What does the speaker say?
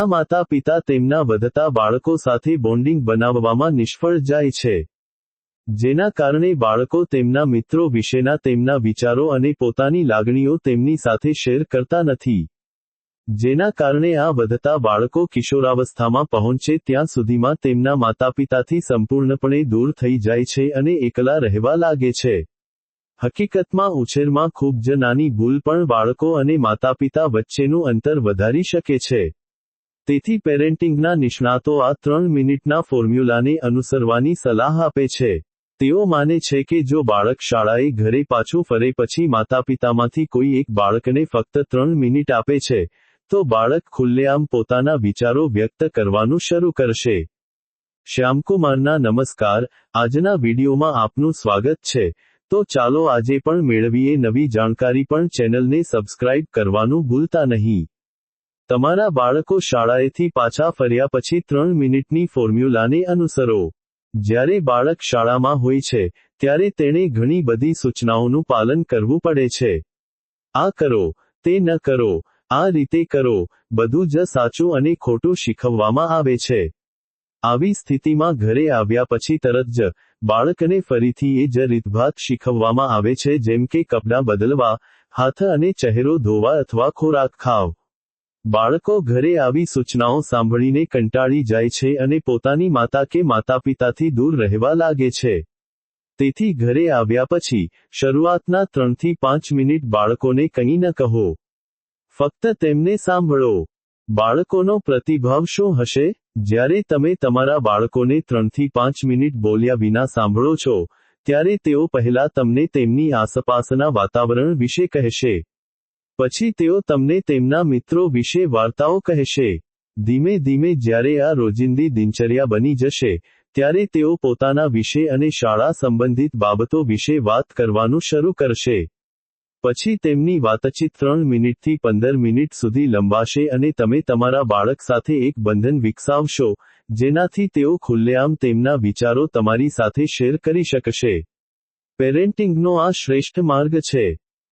ઘણા માતા પિતા તેમના વધતા બાળકો સાથે બોન્ડિંગ બનાવવામાં નિષ્ફળ જાય છે, જેના કારણે બાળકો તેમના મિત્રો વિશેના તેમના વિચારો અને પોતાની લાગણીઓ તેમની સાથે શેર કરતા નથી, જેના કારણે આ વધતા બાળકો કિશોરાવસ્થામાં પહોંચે ત્યાં સુધીમાં તેમના માતાપિતાથી સંપૂર્ણપણે દૂર થઈ જાય છે અને એકલા રહેવા લાગે છે. હકીકતમાં ઉછેરમાં ખૂબ જ નાની ભૂલ પણ બાળકો અને માતાપિતા વચ્ચેનું અંતર વધારી શકે છે. તેથી પેરેન્ટિંગના નિષ્ણાતો આ ત્રણ મિનિટના ફોર્મ્યુલાને અનુસરવાની સલાહ આપે છે. તેઓ માને છે કે જો બાળક શાળાએ ઘરે પાછું ફરે પછી માતાપિતામાંથી કોઈ એક બાળકને ફક્ત ત્રણ મિનિટ આપે છે, તો બાળક ખુલ્લેઆમ પોતાના વિચારો વ્યક્ત કરવાનું શરૂ કરશે. શ્યામકુમારના નમસ્કાર, આજના વિડીયોમાં આપનું સ્વાગત છે. તો ચાલો આજે પણ મેળવીએ નવી જાણકારી પણ ચેનલને સબસ્ક્રાઇબ કરવાનું ભૂલતા નહીં. તમારા બાળકો શાળાએથી પાછા ફર્યા પછી ત્રણ મિનિટની ફોર્મ્યુલાને અનુસરો. જ્યારે બાળક શાળામાં હોય છે, ત્યારે તેણે ઘણી બધી સૂચનાઓનું પાલન કરવું પડે છે. આ કરો, તે ન કરો, આ રીતે કરો, બધું જ સાચું અને ખોટું શીખવવામાં આવે છે. આવી સ્થિતિમાં ઘરે આવ્યા પછી તરત જ, બાળકને ફરીથી એ જ રીતભાત શીખવવામાં આવે છે જેમ કે કપડાં બદલવા, હાથ અને ચહેરો ધોવા અથવા ખોરાક ખાવ. બાળકો ઘરે આવી સૂચનાઓ સાંભળીને કંટાળી જાય છે અને પોતાની માતા કે માતાપિતાથી દૂર રહેવા લાગે છે. તેથી ઘરે આવ્યા પછી, શરૂઆતના ત્રણથી પાંચ મિનિટ બાળકોને કંઈ ન કહો. ફક્ત તેમને સાંભળો. બાળકોનો પ્રતિભાવ શું હશે? જ્યારે તમે તમારા બાળકોને ત્રણથી પાંચ મિનિટ બોલ્યા વિના સાંભળો છો, ત્યારે તેઓ પહેલા તમને તેમની આસપાસના વાતાવરણ વિશે કહેશે. પછી તેઓ તમને તેમના મિત્રો વિશે વાર્તાઓ કહેશે. ધીમે ધીમે જ્યારે આ રોજિંદી દિનચર્યા બની જશે, ત્યારે તેઓ પોતાના વિશે અને શાળા સંબંધિત બાબતો વિશે વાત કરવાનું શરૂ કરશે. પછી તેમની વાતચીત ત્રણ મિનિટથી પંદર મિનિટ સુધી લંબાશે અને તમે તમારા બાળક સાથે એક બંધન વિકસાવશો, જેનાથી તેઓ ખુલ્લેઆમ તેમના વિચારો તમારી સાથે શેર કરી શકશે. પેરેન્ટિંગનો આ શ્રેષ્ઠ માર્ગ છે.